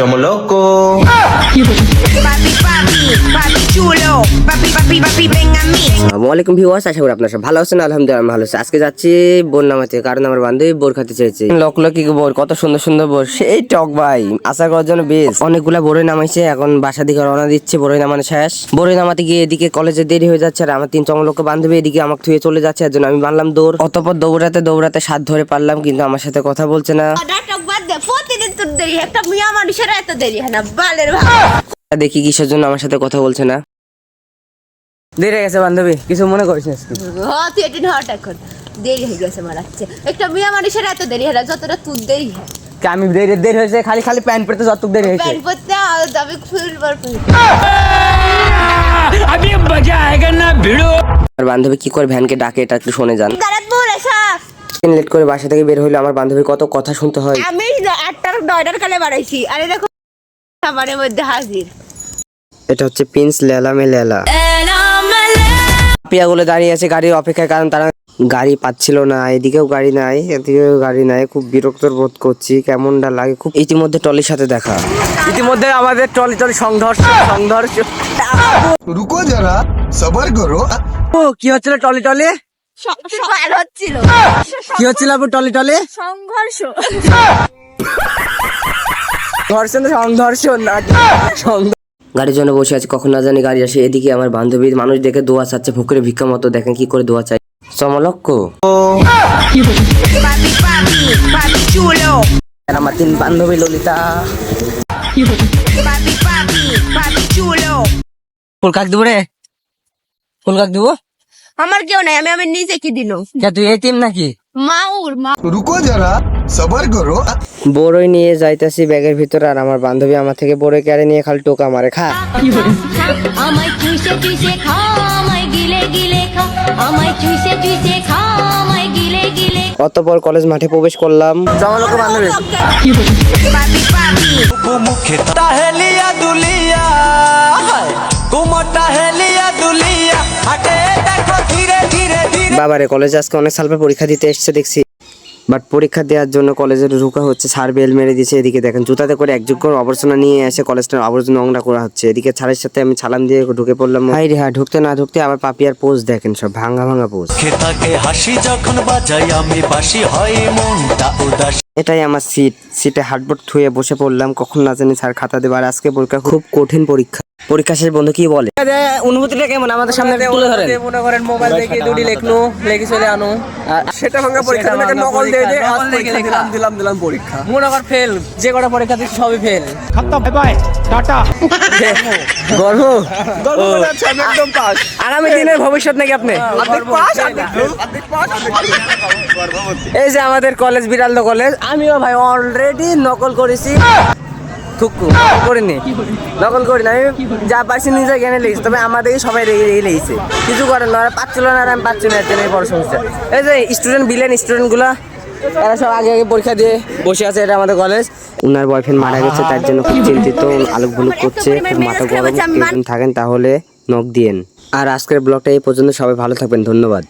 Bore bore bore. Bore বড়ই নামাইছে, এখন রওনা দিচ্ছে শেষ। বড়ই নামাতে গিয়ে এদিকে কলেজে দেরি হয়ে যাচ্ছে, আর আমার তিন চমলক বান্ধবী এদিকে আমাকে থুয়ে চলে যাচ্ছে আমি বানলাম দৌড়। অতপর দৌড়াতে দৌড়াতে সাত ধরে পারলাম, কিন্তু আমার সাথে কথা বলছে না। দেরি একটা মিয়া মানুষের এত দেরি হয় না বালের ভাই দেখি কিসের জন্য আমার সাথে কথা বলছে না দেরি হয়ে গেছে বান্ধবী কিছু মনে করিস না হ্যাঁ তুই হট এখন দেরি হয়ে গেছে মারাচ্ছে একটা মিয়া মানুষের এত দেরি হয় না যতটা তোর দেরি হয় আমি দেরি দেরি হয়েছে খালি খালি প্যান্ট পরতে যত দেরি হয়েছে প্যান্ট পরতে আর দাবি ফুল বার আর বান্ধবী কি করে ভ্যানকে ডাকে এটা একটু শুনে যান লেট করে বাসা থেকে বের হইল আমার বান্ধবীর কত কথা শুনতে হয়। আমি আটটার নয়টার কালে বাড়াইছি আরে দেখো খাবারের মধ্যে হাজির। এটা হচ্ছে প্রিন্স লেলামে লেলা। পিয়াগুলো দাঁড়িয়ে আছে গাড়ির অপেক্ষায় কারণ তারা গাড়ি পাচ্ছিল না এদিকেও গাড়ি নাই এদিকেও গাড়ি নাই খুব বিরক্ত বোধ করছি কেমনটা লাগে খুব ইতিমধ্যে টলির সাথে দেখা। ইতিমধ্যে আমাদের টলি টলি সংঘর্ষ সংঘর্ষ। রুকো যারা সবার করো। ও কি হচ্ছিল টলি টলি কি হচ্ছিল আপু টলি টলি সংঘর্ষ না গাড়ির জন্য বসে আছি কখন না জানি গাড়ি আসে এদিকে আমার বান্ধবীর মানুষ দেখে দোয়া চাচ্ছে ফুকরে ভিক্ষা মতো দেখেন কি করে দোয়া চাই সমলক্ষ আমার তিন বান্ধবী ললিতা ফুল কাক দিব রে ফুল কাক দিব আমার কেউ নাই আমি আমি নিজে কি দিল তুই এতিম নাকি? মাউর মা রুকো যারা সবার করো বড়ই নিয়ে যাইতাছি ব্যাগের ভিতর আর আমার বান্ধবী আমার থেকে বড়ই কেড়ে নিয়ে খালি টোকা মারে খা। আমায় খা আমায় গিলে গিলে খা আমায় খা আমায় গিলে গিলে অতঃপর কলেজ মাঠে প্রবেশ করলাম। বান্ধবী। কি বলি মুখে তাহেলিয়া দুলিয়া কুমটা হেলি বাবারে কলেজে আজকে অনেক সাল পর পরীক্ষা দিতে এসছে দেখছি। বাট পরীক্ষা দেওয়ার জন্য কলেজে ঢুকা হচ্ছে ছাড় বেল মেরে দিয়েছে এদিকে দেখেন জুতাতে করে একযোগ্য আবর্জনা নিয়ে এসে কলেজটার আবর্জনা নোংরা করা হচ্ছে। এদিকে ছাড়ের সাথে আমি ছালাম দিয়ে ঢুকে পড়লাম। হাই রে হ্যাঁ ঢুকতে না ঢুকতে আবার পাপিয়ার পোজ দেখেন সব ভাঙা ভাঙা পোজ। খেতাকে হাসি যখন বাজাই আমি বাসি হয় মনটা উদাস। এটাই আমার সিট সিটে হাটবোর্ড থুয়ে বসে পড়লাম কখন না জানি স্যার খাতা দেবে আর আজকে পরীক্ষা খুব কঠিন পরীক্ষা। পরীক্ষা শেষ বন্ধু কি বলে? অনুভূতিটা কেমন? আমাদের সামনে তুলে ধরেন। মনে করেন মোবাইল থেকে দুটি লেখলো লেখি চলে আনো। সেটা ভাঙা পরীক্ষা দিলে নকল দিয়ে দিয়ে নকল লিখে দিলাম দিলাম দিলাম পরীক্ষা। মনে কর ফেল যে কটা পরীক্ষা দিচ্ছি সবই ফেল গর্ব। গল্প করে যাচ্ছে, আমি একদম পাস। আগামী দিনের ভবিষ্যৎ নাকি আপনি? অর্ধেক পাস অর্ধেক পাস এই যে আমাদের কলেজ বিড়ালদা কলেজ আমিও ভাই অলরেডি নকল করেছি। থুকু করিনি। নকল করি না আমি যা পারছি নিজে জ্ঞানে লেগেছি তবে আমাদেরকে সবাই রেগে রেগে লেগেছে। কিছু করেন না ওরা পাচ্ছিল না আর আমি পাচ্ছি না এই বড় সমস্যা এই যে স্টুডেন্ট বিলেন স্টুডেন্টগুলা এরা সব আগে আগে পরীক্ষা দিয়ে বসে আছে এটা আমাদের কলেজ উনার বয়ফ্রেন্ড মারা গেছে তার জন্য খুব চিন্তিত আলোক ভুলুক করছে মাথা গরম থাকেন তাহলে নখ দিয়েন। আর আজকের ব্লগটা এই পর্যন্ত সবাই ভালো থাকবেন ধন্যবাদ।